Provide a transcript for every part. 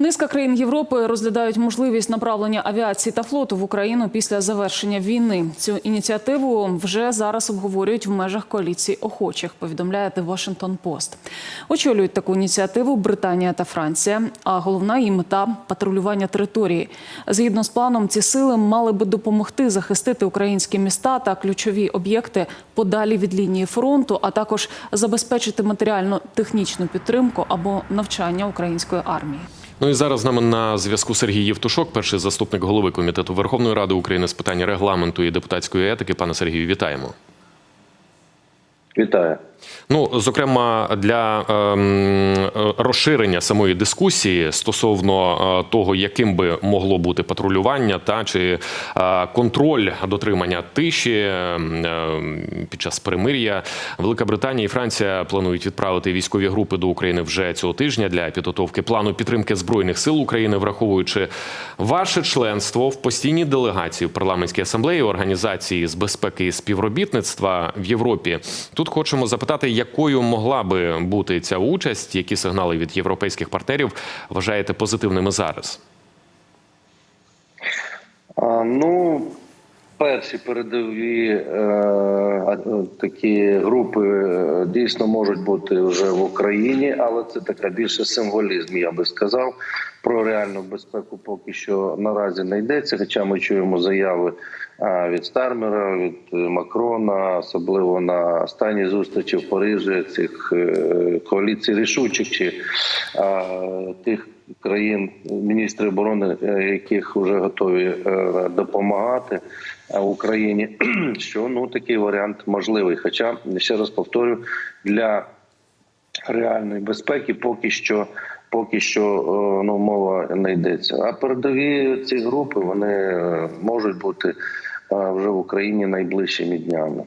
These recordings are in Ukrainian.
Низка країн Європи розглядають можливість направлення авіації та флоту в Україну після завершення війни. Цю ініціативу вже зараз обговорюють в межах коаліції охочих. Повідомляє The Washington Post. Очолюють таку ініціативу Британія та Франція. А головна її мета патрулювання території. Згідно з планом, ці сили мали би допомогти захистити українські міста та ключові об'єкти подалі від лінії фронту, а також забезпечити матеріально-технічну підтримку або навчання української армії. Ну і зараз з нами на зв'язку Сергій Євтушок, перший заступник голови комітету Верховної Ради України з питань регламенту і депутатської етики. Пане Сергію, вітаємо. Вітаю. Ну, зокрема, для ем, е, розширення самої дискусії стосовно е, того, яким би могло бути патрулювання, та чи е, контроль дотримання тиші е, під час перемир'я, Велика Британія і Франція планують відправити військові групи до України вже цього тижня для підготовки плану підтримки збройних сил України, враховуючи ваше членство в постійній делегації в парламентській асамблеї організації з безпеки і співробітництва в Європі. Тут хочемо запитати, якою могла би бути ця участь, які сигнали від європейських партнерів вважаєте позитивними зараз? А, ну, перші передові е, е, такі групи е, дійсно можуть бути вже в Україні, але це така більше символізм, я би сказав. Про реальну безпеку поки що наразі не йдеться. Хоча ми чуємо заяви від Стармера, від е, Макрона, особливо на останній зустрічі в Парижі цих е, коаліцій рішучих чи тих країн міністрів оборони, е, яких вже готові допомагати Україні, що ну такий варіант можливий. Хоча ще раз повторю, для реальної безпеки поки що. Поки що е, ну мова не йдеться. А передові ці групи вони е, можуть бути е, вже в Україні найближчими днями.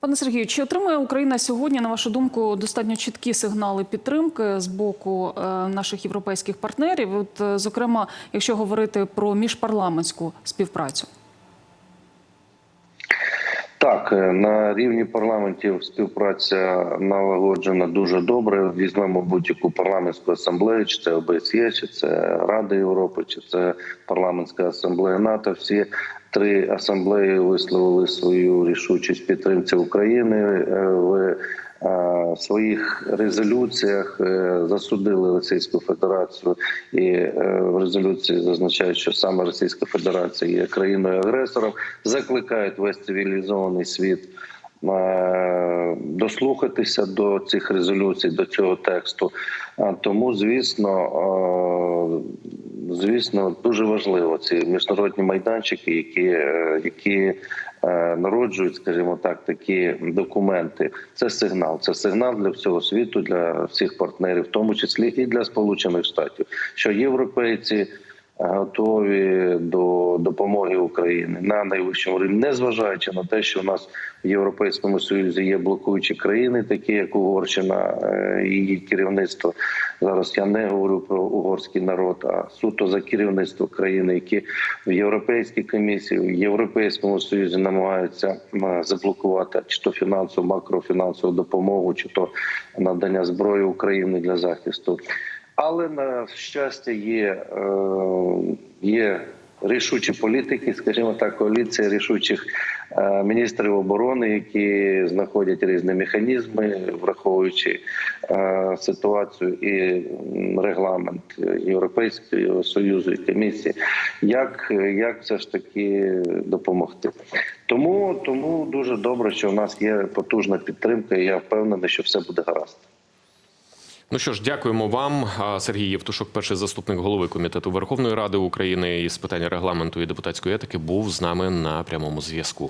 Пане Сергію, чи отримує Україна сьогодні, на вашу думку, достатньо чіткі сигнали підтримки з боку наших європейських партнерів? От, зокрема, якщо говорити про міжпарламентську співпрацю? Так, е, на рівні парламентів співпраця налагоджена дуже добре. Візьмемо будь-яку парламентську асамблею, чи це ОБСЄ, чи це Рада Європи, чи це парламентська асамблея НАТО. Всі три асамблеї висловили свою рішучість підтримці України е, в е, своїх резолюціях е, засудили Російську Федерацію і е, в резолюції зазначають, що саме Російська Федерація є країною агресором, закликають весь цивілізований світ. Дослухатися до цих резолюцій, до цього тексту, тому, звісно, звісно, дуже важливо ці міжнародні майданчики, які, які народжують, скажімо так, такі документи. Це сигнал. Це сигнал для всього світу, для всіх партнерів, в тому числі і для Сполучених Штатів, що європейці. Готові до допомоги України на найвищому рівні, незважаючи на те, що у нас в Європейському Союзі є блокуючі країни, такі як Угорщина е, її керівництво. Зараз я не говорю про угорський народ, а суто за керівництво країни, які в Європейській комісії, в Європейському Союзі намагаються заблокувати чи то фінансову, макрофінансову допомогу, чи то надання зброї України для захисту. Але на щастя є, е, є рішучі політики, скажімо так, коаліція рішучих е, міністрів оборони, які знаходять різні механізми, враховуючи е, ситуацію і регламент Європейського союзу і комісії, як, як все ж таки допомогти. Тому, тому дуже добре, що в нас є потужна підтримка, і я впевнений, що все буде гаразд. Ну що ж, дякуємо вам. Сергій Євтушок, перший заступник голови комітету Верховної Ради України із питань регламенту і депутатської етики, був з нами на прямому зв'язку.